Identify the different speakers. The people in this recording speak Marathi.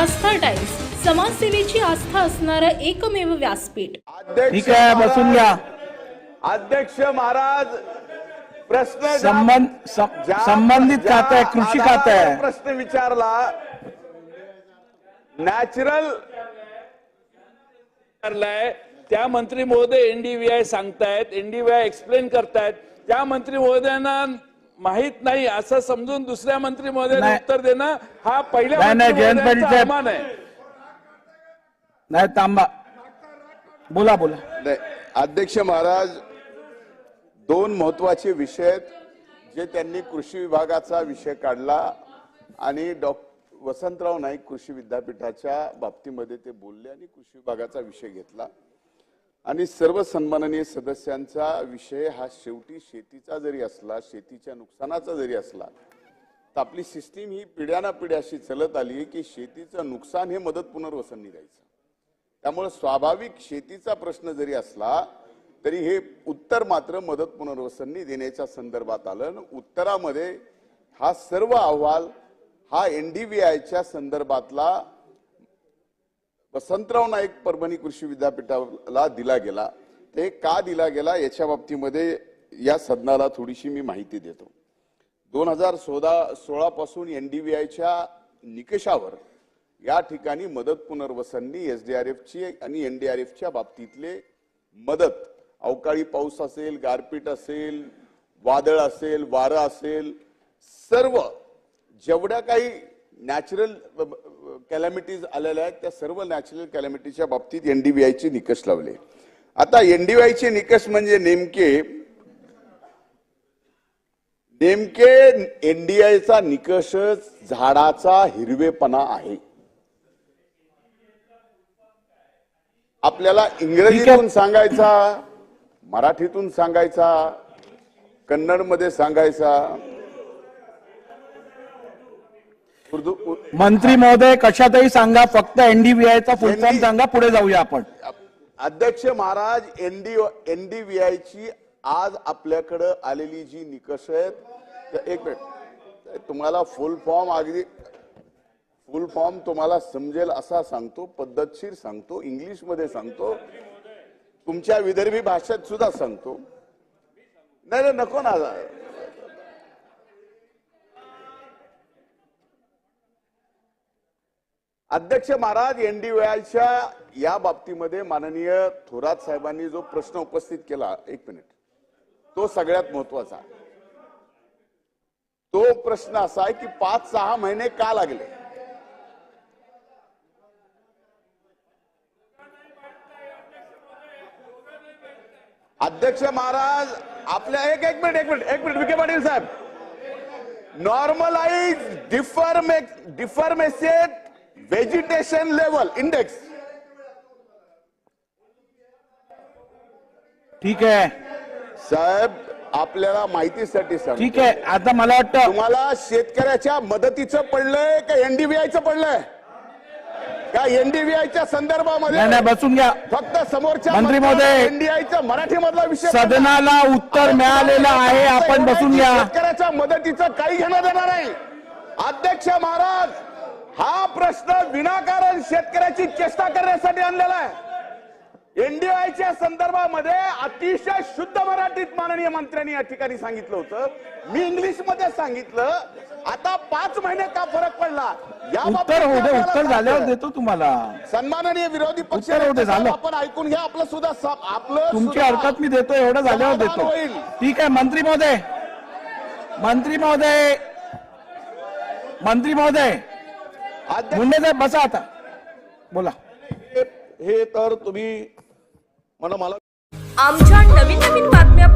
Speaker 1: आस्था टाइम्स समाजसेवेची आस्था असणारं एकमेव व्यासपीठ.
Speaker 2: अध्यक्ष
Speaker 3: ठीक आहे बसून घ्या.
Speaker 2: अध्यक्ष महाराज प्रश्न
Speaker 3: संबंध सं-
Speaker 2: ज्या-
Speaker 3: संबंधित
Speaker 2: ज्या
Speaker 3: खातं आहे कृषी खातं
Speaker 2: आधारावर
Speaker 3: आहे.
Speaker 2: प्रश्न विचारला. नॅचरल
Speaker 4: विचारलाय. त्या मंत्री महोदय एनडीव्हीआय सांगतायत एनडीव्हीआय एक्सप्लेन करतायत. त्या मंत्री महोदयांना माहीत नाही असं समजून दुसऱ्या मंत्री महोदयांना
Speaker 3: नाही.
Speaker 4: उत्तर देणं हा पहिल्या
Speaker 3: नाही, नाही,
Speaker 4: मंत्री
Speaker 3: जयंत पाटील साहेब. नाही थांबा. बोला बोला.
Speaker 2: नाही, अध्यक्ष महाराज दोन महत्त्वाचे विषय आहेत जे त्यांनी कृषी विभागाचा विषय काढला आणि डॉ. वसंतराव नाईक कृषी विद्यापीठाच्या बाबतीमध्ये ते बोलले आणि कृषी विभागाचा विषय घेतला. आणि सर्व सन्माननीय सदस्यांचा विषय हा शेवटी शेतीचा जरी असला शेतीच्या नुकसानाचा जरी असला तर आपली सिस्टीम ही पिढ्याना पिढ्या अशी चलत आली की शेतीचं नुकसान हे मदत पुनर्वसन निघायचं. त्यामुळे स्वाभाविक शेतीचा प्रश्न जरी असला तरी हे उत्तर मात्र मदत पुनर्वसननी देण्याच्या संदर्भात आलं. आणि उत्तरामध्ये हा सर्व अहवाल हा एन डी वी आयच्या संदर्भातला वसंतराव नाईक परभणी कृषी विद्यापीठाला दिला गेला. ते का दिला गेला याच्या बाबतीमध्ये या सदनाला थोडीशी मी माहिती देतो. दोन हजार सोळा डी वी आयच्या निकषावर या ठिकाणी मदत पुनर्वसननी एफची आणि एन डी आर एफच्या बाबतीतले मदत अवकाळी पाऊस असेल गारपीट असेल वादळ असेल वारं असेल सर्व जेवढ्या काही नॅचरल कॅलॅमिटीज आलेल्या आहेत त्या सर्व नॅचरल कॅलॅमिटीच्या बाबतीत एनडीबीआयचे निकष लावले. आता एनडीबीआयचे निकष म्हणजे नेमके नेमके एनडीआयचा निकषच झाडाचा हिरवेपणा आहे. आपल्याला इंग्रजीतून सांगायचा मराठीतून सांगायचा कन्नडमध्ये सांगायचा
Speaker 3: मंत्री महोदय कशातही सांगा फक्त एनडीबीआय चा फुल फॉर्म सांगा पुढे जाऊया आपण.
Speaker 2: अध्यक्ष महाराज एनडी एनडीव्हीआयची आज आपल्याकडं आलेली जी निकष आहेत एक मिनिट तुम्हाला फुल फॉर्म अगदी फुल फॉर्म तुम्हाला समजेल असा सांगतो पद्धतशीर सांगतो इंग्लिशमध्ये सांगतो. तुमच्या विदर्भी भाषेत सुद्धा सांगतो. नाही नाही, नको ना. अध्यक्ष महाराज एनडीव्हीआयच्या या बाबतीमध्ये माननीय थोरात साहेबांनी जो प्रश्न उपस्थित केला एक मिनिट. तो सगळ्यात महत्त्वाचा तो प्रश्न असा आहे की पाच सहा महिने का लागले? अध्यक्ष महाराज आपल्या एक एक मिनिट एक मिनिट एक मिनिट विखे पाटील साहेब. Normalize differ difference vegetation level index
Speaker 3: ठीक आहे.
Speaker 2: साहेब आपल्याला माहितीसाठी सांग
Speaker 3: ठीक आहे. आता मला वाटतं
Speaker 2: तुम्हाला शेतकऱ्याच्या मदतीचं पडलंय का एनडीबीआयचं पडलंय? का एनडीबीआयच्या संदर्भामध्ये
Speaker 3: नाही नाही बसून घ्या.
Speaker 2: फक्त समोरच्या
Speaker 3: मंत्री महोदय,
Speaker 2: एनडीआयचा मराठी मधला विषय
Speaker 3: सदनाला उत्तर मिळालेलं आहे. आपण बसून घ्या.
Speaker 2: शेतकऱ्याच्या मदतीचं काही घेणं देणार नाही. अध्यक्ष महाराज हा प्रश्न विनाकारण शेतकऱ्याची चेष्टा करण्यासाठी आणलेला आहे. एनडीआयच्या संदर्भामध्ये अतिशय शुद्ध मराठीत माननीय मंत्र्यांनी या ठिकाणी सांगितलं होतं. मी इंग्लिशमध्ये सांगितलं. आता पाच महिने का फरक पडला? या
Speaker 3: उत्तर उत्तर झाल्यावर. देतो तुम्हाला.
Speaker 2: सन्माननीय विरोधी पक्ष. आपण ऐकून घ्या आपलं सुद्धा आपलं
Speaker 3: तुमची हरकत मी देतो एवढं झाल्यावर देतो. ठीक आहे मंत्री महोदय. मंत्री महोदय. मंत्री महोदय. मुंडे साहेब बसा आता. बोला.
Speaker 2: हे तर तुम्ही मला मला
Speaker 5: आमच्या नवीन नवीन बातम्या